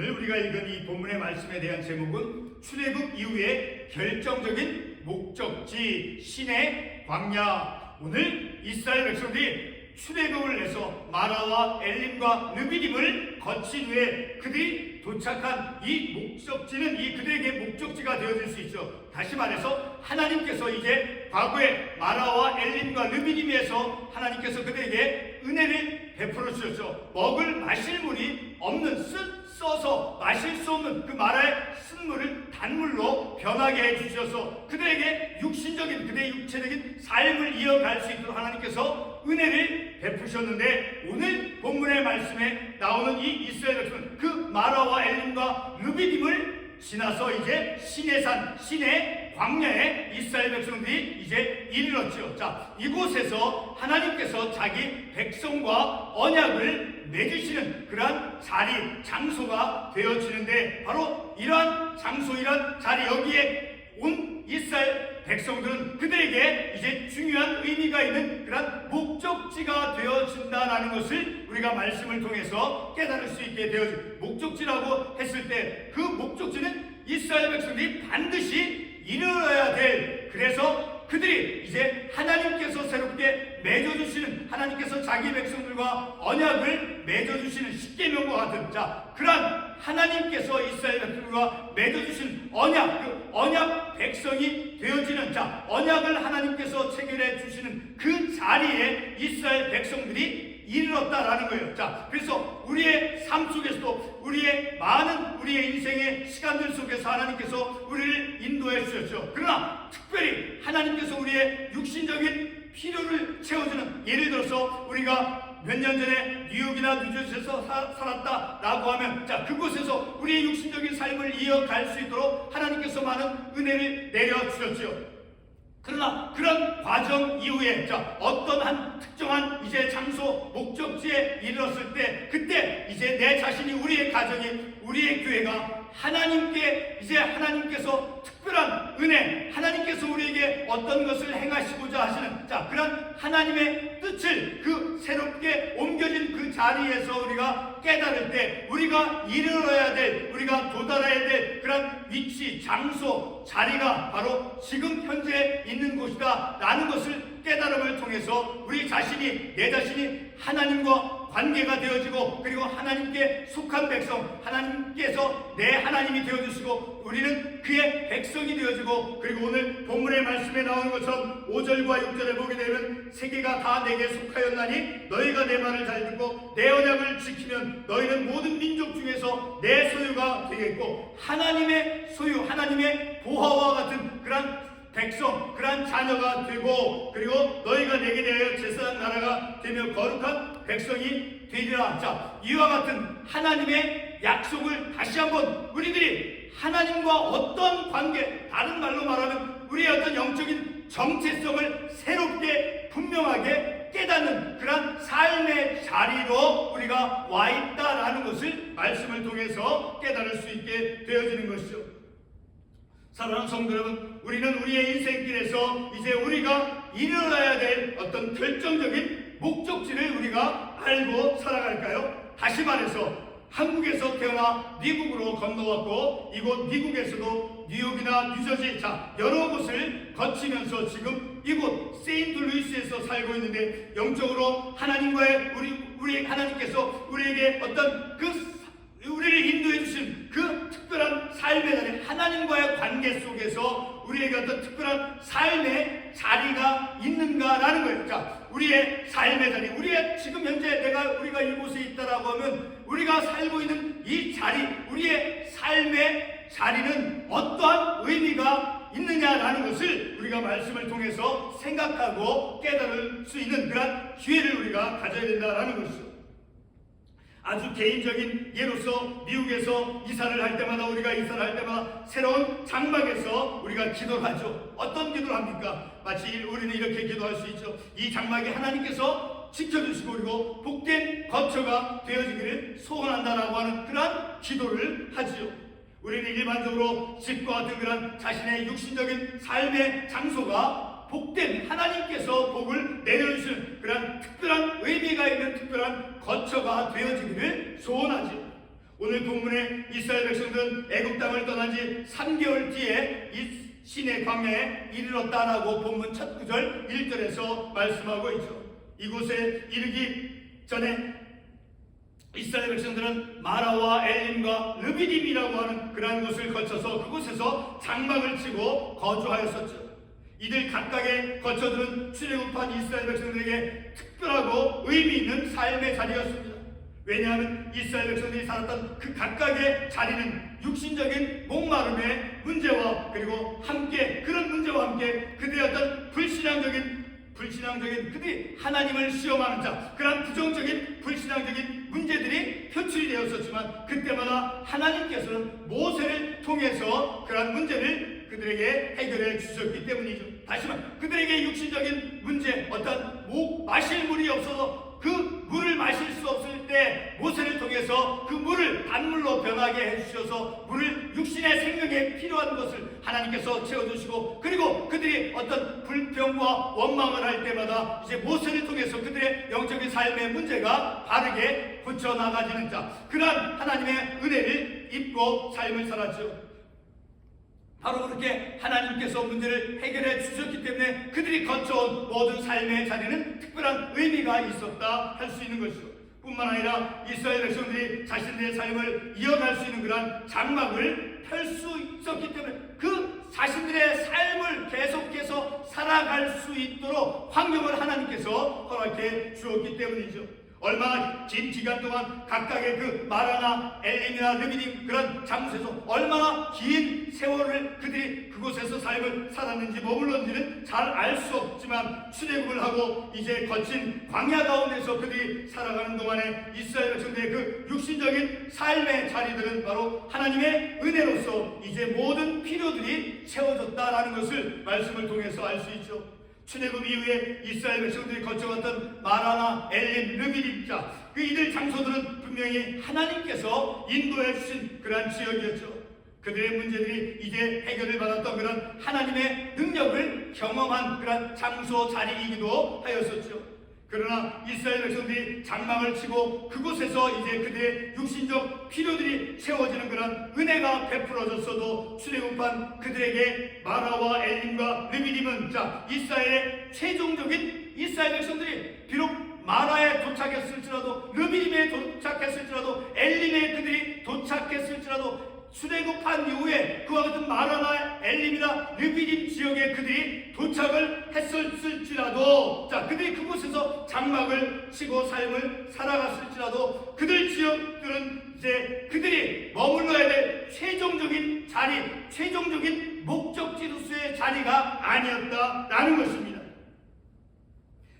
오늘 우리가 읽은 이 본문의 말씀에 대한 제목은 출애굽 이후의 결정적인 목적지 신의 광야. 오늘 이스라엘 백성들이 출애굽을 해서 마라와 엘림과 느비림을 거친 후에 그들이 도착한 이 목적지는 이 그들에게 목적지가 되어질 수 있죠. 다시 말해서 하나님께서 이제 과거에 마라와 엘림과 느비림에서 하나님께서 그들에게 은혜를 베풀어 주셨죠. 먹을 마실 물이 없는 쓴 써서 마실 수 없는 그 마라의 쓴물을 단물로 변하게 해주셔서 그들에게 육신적인 그들의 육체적인 삶을 이어갈 수 있도록 하나님께서 은혜를 베푸셨는데 오늘 본문의 말씀에 나오는 이 이스라엘 백성은 그 마라와 엘림과 르비딤을 지나서 이제 신의 산, 신의 광야에 이스라엘 백성들이 이제 이르렀죠. 자, 이곳에서 하나님께서 자기 백성과 언약을 맺으시는 그러한 자리, 장소가 되어지는데 바로 이러한 장소, 이러한 자리 여기에 온 이스라엘 백성들은 그들에게 이제 중요한 의미가 있는 그런 목적지가 되어진다라는 것을 우리가 말씀을 통해서 깨달을 수 있게 되어진 목적지라고 했을 때 그 목적지는 이스라엘 백성들이 반드시 이루어야 될 그래서 그들이 이제 하나님께서 새롭게 맺어주시는 하나님께서 자기 백성들과 언약을 맺어주시는 십계명과 같은 자 그러한 하나님께서 이스라엘 백성들과 맺어주신 언약 그 언약 백성이 되어지는 자 언약을 하나님께서 체결해 주시는 그 자리에 이스라엘 백성들이 이르렀다라는 거예요. 자, 그래서 우리의 삶 속에서도 우리의 많은 우리의 인생의 시간들 속에서 하나님께서 우리를 인도해 주셨죠. 그러나 특별히 하나님께서 우리의 육신적인 필요를 채워주는 예를 들어서 우리가 몇년 전에 뉴욕이나 뉴저지에서 사- 살았다라고 하면 자 그곳에서 우리의 육신적인 삶을 이어갈 수 있도록 하나님께서 많은 은혜를 내려 주셨지요. 그러나 그런 과정 이후에 자 어떤 한 특정한 이제 장소 목적지에 이르렀을 때 그때 이제 내 자신이 우리의 가정이 우리의 교회가 하나님께 이제 하나님께서 특별한 은혜 하나님께서 우리에게 어떤 것을 행하시고자 하시는 자 그런 하나님의 뜻을 그 새롭게 옮겨진 그 자리에서 우리가 깨달을 때 우리가 이르러야 될 우리가 도달해야 될 그런 위치 장소 자리가 바로 지금 현재 있는 곳이다 라는 것을 깨달음을 통해서 우리 자신이 내 자신이 하나님과 관계가 되어지고 그리고 하나님께 속한 백성 하나님께서 내 하나님이 되어주시고 우리는 그의 백성이 되어지고 그리고 오늘 본문의 말씀에 나오는 것처럼 5절과 6절에 보게 되면 세계가 다 내게 속하였나니 너희가 내 말을 잘 듣고 내 언약을 지키면 너희는 모든 민족 중에서 내 소유가 되겠고 하나님의 소유 하나님의 보화와 같은 그런 백성, 그러한 자녀가 되고 그리고 너희가 내게 대하여 제사장 나라가 되며 거룩한 백성이 되리라. 자, 이와 같은 하나님의 약속을 다시 한번 우리들이 하나님과 어떤 관계, 다른 말로 말하면 우리의 어떤 영적인 정체성을 새롭게 분명하게 깨닫는 그런 삶의 자리로 우리가 와 있다라는 것을 말씀을 통해서 깨달을 수 있게 되어지는 것이죠. 사랑하는 성도 여러분, 우리는 우리의 인생길에서 이제 우리가 이루어야 될 어떤 결정적인 목적지를 우리가 알고 살아갈까요? 다시 말해서 한국에서 태어나 미국으로 건너왔고 이곳 미국에서도 뉴욕이나 뉴저지 자 여러 곳을 거치면서 지금 이곳 세인트루이스에서 살고 있는데 영적으로 하나님과의 우리 우리 하나님께서 우리에게 어떤 그 우리를 인도해 주신 그 특별한 삶의 자리, 하나님과의 관계 속에서 우리에게 어떤 특별한 삶의 자리가 있는가라는 거예요. 자, 우리의 삶의 자리, 우리의 지금 현재 내가 우리가 이곳에 있다라고 하면 우리가 살고 있는 이 자리, 우리의 삶의 자리는 어떠한 의미가 있느냐라는 것을 우리가 말씀을 통해서 생각하고 깨달을 수 있는 그런 기회를 우리가 가져야 된다라는 것이죠. 아주 개인적인 예로서 미국에서 이사를 할 때마다 우리가 이사를 할 때마다 새로운 장막에서 우리가 기도를 하죠. 어떤 기도를 합니까? 마치 우리는 이렇게 기도할 수 있죠. 이 장막에 하나님께서 지켜주시고 그리고 복된 거처가 되어지기를 소원한다라고 하는 그러한 기도를 하지요. 우리는 일반적으로 집과 같은 그런 자신의 육신적인 삶의 장소가 복된 하나님께서 복을 내려주시는 그런 특별한 의미가 있는 특별한 거처가 되어지기를 소원하지. 오늘 본문에 이스라엘 백성들은 애굽 땅을 떠난 지 3개월 뒤에 이 신의 광야에 이르렀다라고 본문 첫 구절 1절에서 말씀하고 있죠. 이곳에 이르기 전에 이스라엘 백성들은 마라와 엘림과 르비딤이라고 하는 그러한 곳을 거쳐서 그곳에서 장막을 치고 거주하였었죠. 이들 각각의 거처들은 출애굽한 이스라엘 백성들에게 특별하고 의미 있는 삶의 자리였습니다. 왜냐하면 이스라엘 백성들이 살았던 그 각각의 자리는 육신적인 목마름의 문제와 그리고 함께 그런 문제와 함께 그들의 어떤 불신앙적인 불신앙적인 그들이 하나님을 시험하는 자 그런 부정적인 불신앙적인 문제들이 표출이 되었었지만 그때마다 하나님께서는 모세를 통해서 그러한 문제를 그들에게 해결해 주셨기 때문이죠. 다시 말 그들에게 육신적인 문제 어떤 목 마실 물이 없어서 그 물을 마실 수 없을 때 모세를 통해서 그 물을 단물로 변하게 해주셔서 물을 육신의 생명에 필요한 것을 하나님께서 채워주시고 그리고 그들이 어떤 불평과 원망을 할 때마다 이제 모세를 통해서 그들의 영적인 삶의 문제가 바르게 붙여나가지는 자 그러한 하나님의 은혜를 입고 삶을 살았죠. 바로 그렇게 하나님께서 문제를 해결해 주셨기 때문에 그들이 거쳐온 모든 삶의 자리는 특별한 의미가 있었다 할 수 있는 것이죠. 뿐만 아니라 이스라엘 백성들이 자신들의 삶을 이어갈 수 있는 그러한 장막을 펼 수 있었기 때문에 그 자신들의 삶을 계속해서 살아갈 수 있도록 환경을 하나님께서 허락해 주었기 때문이죠. 얼마나 긴 기간 동안 각각의 그 마라나 엘림이나 르비딤 그런 장소에서 얼마나 긴 세월을 그들이 그곳에서 삶을 살았는지 머물렀는지는 잘 알 수 없지만 출애굽을 하고 이제 거친 광야 가운데서 그들이 살아가는 동안에 이스라엘 백성들의 그 육신적인 삶의 자리들은 바로 하나님의 은혜로서 이제 모든 필요들이 채워졌다라는 것을 말씀을 통해서 알 수 있죠. 출애굽 이후에 이스라엘 백성들이 거쳐갔던 마라나, 엘림, 르비딤 자, 그 이들 장소들은 분명히 하나님께서 인도해 주신 그러한 지역이었죠. 그들의 문제들이 이제 해결을 받았던 그런 하나님의 능력을 경험한 그런 장소 자리이기도 하였었죠. 그러나 이스라엘 백성들이 장막을 치고 그곳에서 이제 그들의 육신적 필요들이 채워지는 그런 은혜가 베풀어졌어도 출애굽한 그들에게 마라와 엘림과 르비딤은 자 이스라엘의 최종적인 이스라엘 백성들이 비록 마라에 도착했을지라도 르비딤에 도착했을지라도 엘림에 그들이 도착했을지라도 출애굽한 이후에 그와 같은 마라나 엘림이나 르비딤 지역에 그들이 도착을 했을지라도 자 그들이 그곳에서 장막을 치고 삶을 살아갔을지라도 그들 지역들은 이제 그들이 머물러야 될 최종적인 자리 최종적인 목적지로서의 자리가 아니었다라는 것입니다.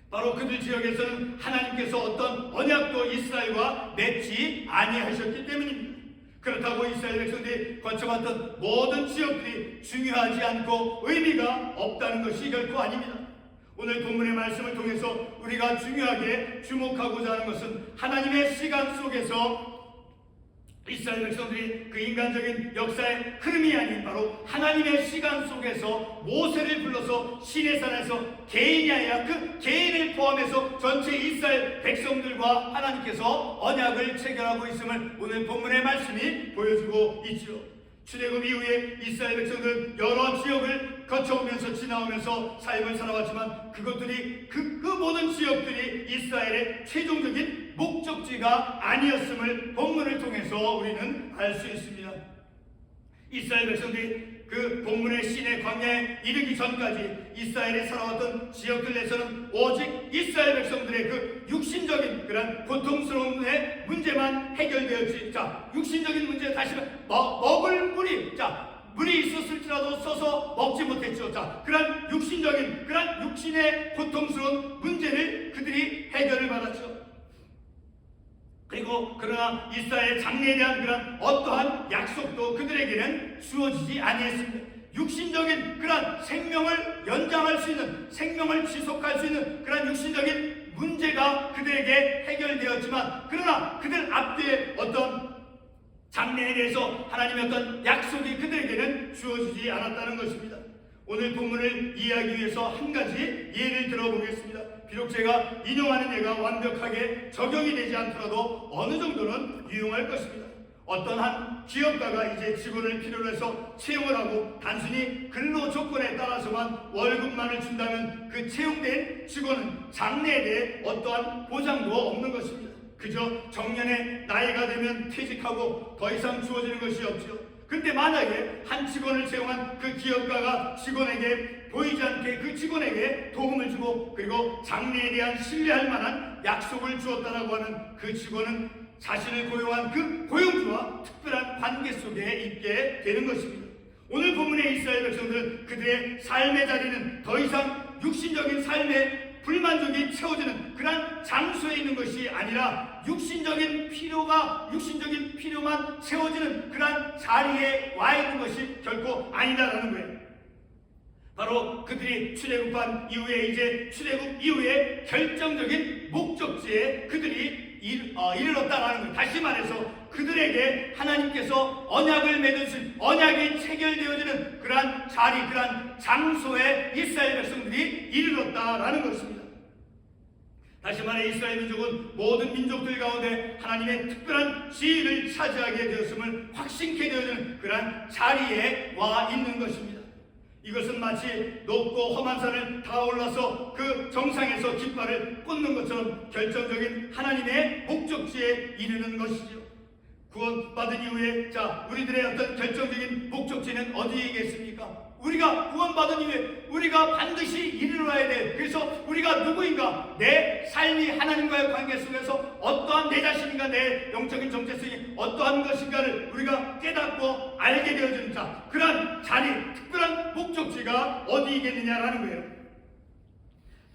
바로 그들 지역에서는 하나님께서 어떤 언약도 이스라엘과 맺지 아니하셨기 때문입니다. 그렇다고 이스라엘 백성들이 거쳐갔던 모든 지역들이 중요하지 않고 의미가 없다는 것이 결코 아닙니다. 오늘 본문의 말씀을 통해서 우리가 중요하게 주목하고자 하는 것은 하나님의 시간 속에서 이스라엘 백성들이 그 인간적인 역사의 흐름이 아닌 바로 하나님의 시간 속에서 모세를 불러서 시내산에서 개인이 아니라 그 개인을 포함해서 전체 이스라엘 백성들과 하나님께서 언약을 체결하고 있음을 오늘 본문의 말씀이 보여주고 있죠. 출애굽 이후에 이스라엘 백성들은 여러 지역을 거쳐오면서 지나오면서 삶을 살아왔지만 그것들이 그, 그 모든 지역들이 이스라엘의 최종적인 목적지가 아니었음을 본문을 통해서 우리는 알 수 있습니다. 이스라엘 백성들이 그 본문의 신의 광야에 이르기 전까지 이스라엘에 살아왔던 지역들 내에서는 오직 이스라엘 백성들의 그 육신적인 그런 고통스러운 문제만 해결되었지. 자, 육신적인 문제 다시 먹, 먹을 물이 자 물이 있었을지라도 써서 먹지 못했죠. 자, 그런 육신적인 그런 육신의 고통스러운 문제를 그들이 해결을 받았죠. 그리고 그러나 이스라엘 장래에 대한 그런 어떠한 약속도 그들에게는 주어지지 아니했습니다. 육신적인 그런 생명을 연장할 수 있는 생명을 지속할 수 있는 그런 육신적인 문제가 그들에게 해결되었지만 그러나 그들 앞뒤에 어떤 장래에 대해서 하나님의 어떤 약속이 그들에게는 주어지지 않았다는 것입니다. 오늘 본문을 이해하기 위해서 한 가지 예를 들어보겠습니다. 비록 제가 인용하는 예가 완벽하게 적용이 되지 않더라도 어느 정도는 유용할 것입니다. 어떤 한 기업가가 이제 직원을 필요로 해서 채용을 하고 단순히 근로 조건에 따라서만 월급만을 준다면 그 채용된 직원은 장래에 대해 어떠한 보장도 없는 것입니다. 그저 정년의 나이가 되면 퇴직하고 더 이상 주어지는 것이 없죠. 근데 만약에 한 직원을 채용한 그 기업가가 직원에게 보이지 않게 그 직원에게 도움을 주고 그리고 장래에 대한 신뢰할 만한 약속을 주었다라고 하는 그 직원은 자신을 고용한 그 고용주와 특별한 관계 속에 있게 되는 것입니다. 오늘 본문의 이스라엘 백성들은 그들의 삶의 자리는 더 이상 육신적인 삶의 불만족이 채워지는 그러한 장소에 있는 것이 아니라 육신적인 필요가 육신적인 필요만 채워지는 그러한 자리에 와 있는 것이 결코 아니다라는 거예요. 바로 그들이 출애굽한 이후에 이제 출애굽 이후에 결정적인 목적지에 그들이 일, 어, 이르렀다라는 거예요. 다시 말해서 그들에게 하나님께서 언약을 맺으신 언약이 체결되어지는 그러한 자리, 그러한 장소에 이스라엘 백성들이 이르렀다라는 것입니다. 다시 말해 이스라엘 민족은 모든 민족들 가운데 하나님의 특별한 지위를 차지하게 되었음을 확신케 되어지는 그러한 자리에 와 있는 것입니다. 이것은 마치 높고 험한 산을 다 올라서 그 정상에서 깃발을 꽂는 것처럼 결정적인 하나님의 목적지에 이르는 것이죠. 구원받은 이후에 자 우리들의 어떤 결정적인 목적지는 어디이겠습니까? 우리가 구원받은 이후에 우리가 반드시 이르러야 돼. 그래서 우리가 누구인가? 내 삶이 하나님과의 관계 속에서 어떠한 내 자신인가 내 영적인 정체성이 어떠한 것인가를 우리가 깨닫고 알게 되어지는 자 그런 자리 특별한 목적지가 어디이겠느냐라는 거예요.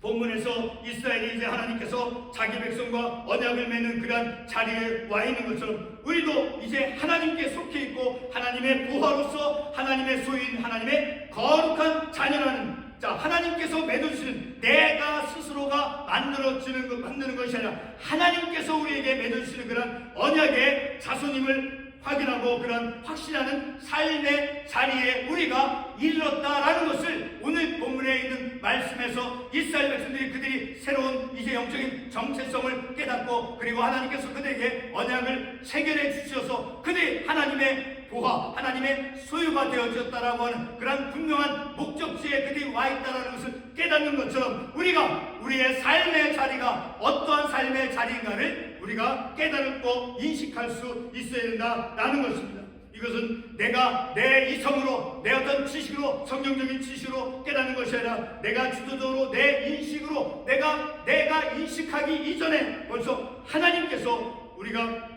본문에서 이스라엘이 이제 하나님께서 자기 백성과 언약을 맺는 그러한 자리에 와 있는 것처럼 우리도 이제 하나님께 속해 있고 하나님의 부하로서 하나님의 소유인 하나님의 거룩한 자녀라는 자 하나님께서 맺어주시는 내가 스스로가 만들어지는 것 만드는 것이 아니라 하나님께서 우리에게 맺어주시는 그런 언약의 자손임을 확인하고 그런 확신하는 삶의 자리에 우리가 이르렀다라는 것을 오늘 본문에 있는 말씀에서 이스라엘 백성들이 그들이 새로운 이제 영적인 정체성을 깨닫고 그리고 하나님께서 그들에게 언약을 체결해 주셔서 그들이 하나님의 보화, 하나님의 소유가 되어졌다라고 하는 그런 분명한 목적지에 그들이 와 있다라는 것을 깨닫는 것처럼 우리가 우리의 삶의 자리가 어떠한 삶의 자리인가를 우리가 깨달고 인식할 수 있어야 된다라는 것입니다. 이것은 내가 내 이성으로 내 어떤 지식으로 성경적인 지식으로 깨닫는 것이 아니라 내가 주도적으로 내 인식으로 내가 내가 인식하기 이전에 벌써 하나님께서 우리가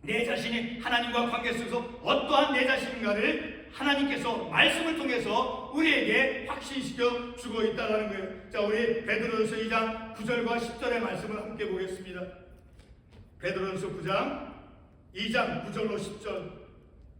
내 자신이 하나님과 관계 속에서 어떠한 내 자신인가를 하나님께서 말씀을 통해서 우리에게 확신시켜 주고 있다는 거예요. 자, 우리 베드로전서 2장 9절과 10절의 말씀을 함께 보겠습니다. 베드로전서 9장 2장 9절로 10절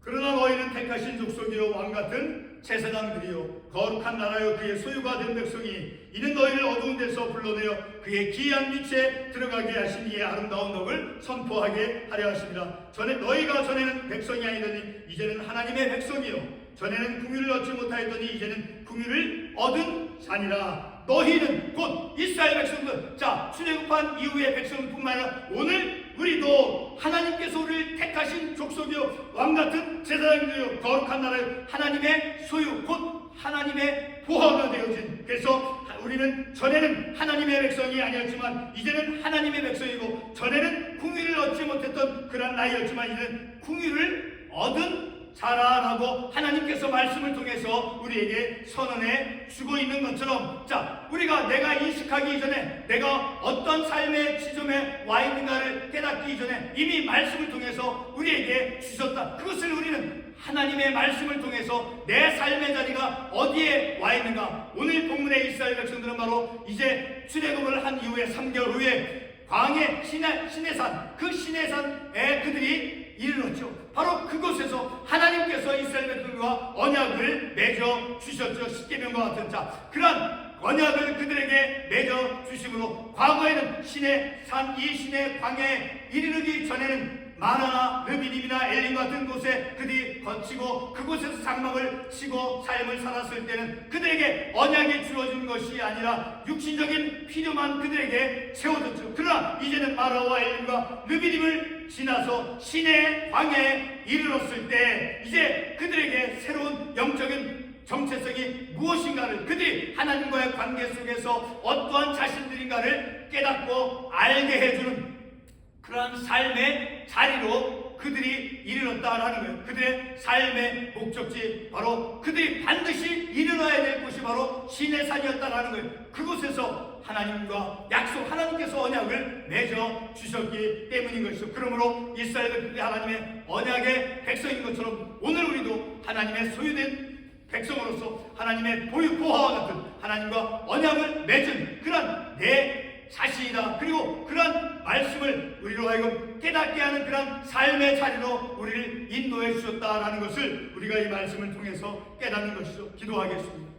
그러나 너희는 택하신 족속이요 왕 같은 제사장들이요 거룩한 나라요 그의 소유가 된 백성이 이는 너희를 어두운 데서 불러내어 그의 기이한 빛에 들어가게 하신 이의 아름다운 덕을 선포하게 하려 하십니다. 전에 너희가 전에는 백성이 아니더니 이제는 하나님의 백성이요 전에는 궁유를 얻지 못하였더니 이제는 궁유를 얻은 자니라. 너희는 곧 이스라엘 백성들 자 출애굽한 이후의 백성뿐만 아니라 오늘 우리도 하나님께서 우리를 택하신 족속이요 왕 같은 제사장들이요 거룩한 나라요. 하나님의 소유 곧 하나님의 보화가 되어진. 그래서 우리는 전에는 하나님의 백성이 아니었지만 이제는 하나님의 백성이고 전에는 궁유를 얻지 못했던 그런 나이였지만 이제는 궁유를 얻은 자라라고 하나님께서 말씀을 통해서 우리에게 선언해 주고 있는 것처럼 자 우리가 내가 인식하기 이전에 내가 어떤 삶의 지점에 와 있는가를 깨닫기 이전에 이미 말씀을 통해서 우리에게 주셨다 그것을 우리는 하나님의 말씀을 통해서 내 삶의 자리가 어디에 와 있는가 오늘 본문의 이스라엘 백성들은 바로 이제 출애굽을 한 이후에 3개월 후에 광해 신의, 신해산 그 신해산에 그들이 이르렀죠. 바로 그곳에서 하나님께서 이스라엘 백성과 언약을 맺어 주셨죠. 십계명과 같은 자 그런 언약을 그들에게 맺어 주심으로 과거에는 신의 산 이 신의 광야에 이르기 전에는 마나나 르비님이나 엘림 같은 곳에 그들이 거치고 그곳에서 장막을 치고 삶을 살았을 때는 그들에게 언약이 주어진 것이 아니라 육신적인 필요만 그들에게 채워졌죠. 그러나 이제는 마라와 엘림과 르비님을 지나서 신의 광야에 이르렀을 때 이제 그들에게 새로운 영적인 정체성이 무엇인가를 그들이 하나님과의 관계 속에서 어떠한 자신들인가를 깨닫고 알게 해주는 그러한 삶의 자리로 그들이 이르렀다라는 거예요. 그들의 삶의 목적지 바로 그들이 반드시 이르러야 될 곳이 바로 신의 산이었다라는 거예요. 그곳에서 하나님과 약속 하나님께서 언약을 맺어 주셨기 때문인 것이죠. 그러므로 이스라엘은 하나님의 언약의 백성인 것처럼 오늘 우리도 하나님의 소유된 백성으로서 하나님의 보유 보화와 같은 하나님과 언약을 맺은 그런 내 자신이다. 그리고 그런 말씀을 우리로 하여금 깨닫게 하는 그런 삶의 자리로 우리를 인도해 주셨다라는 것을 우리가 이 말씀을 통해서 깨닫는 것이죠. 기도하겠습니다.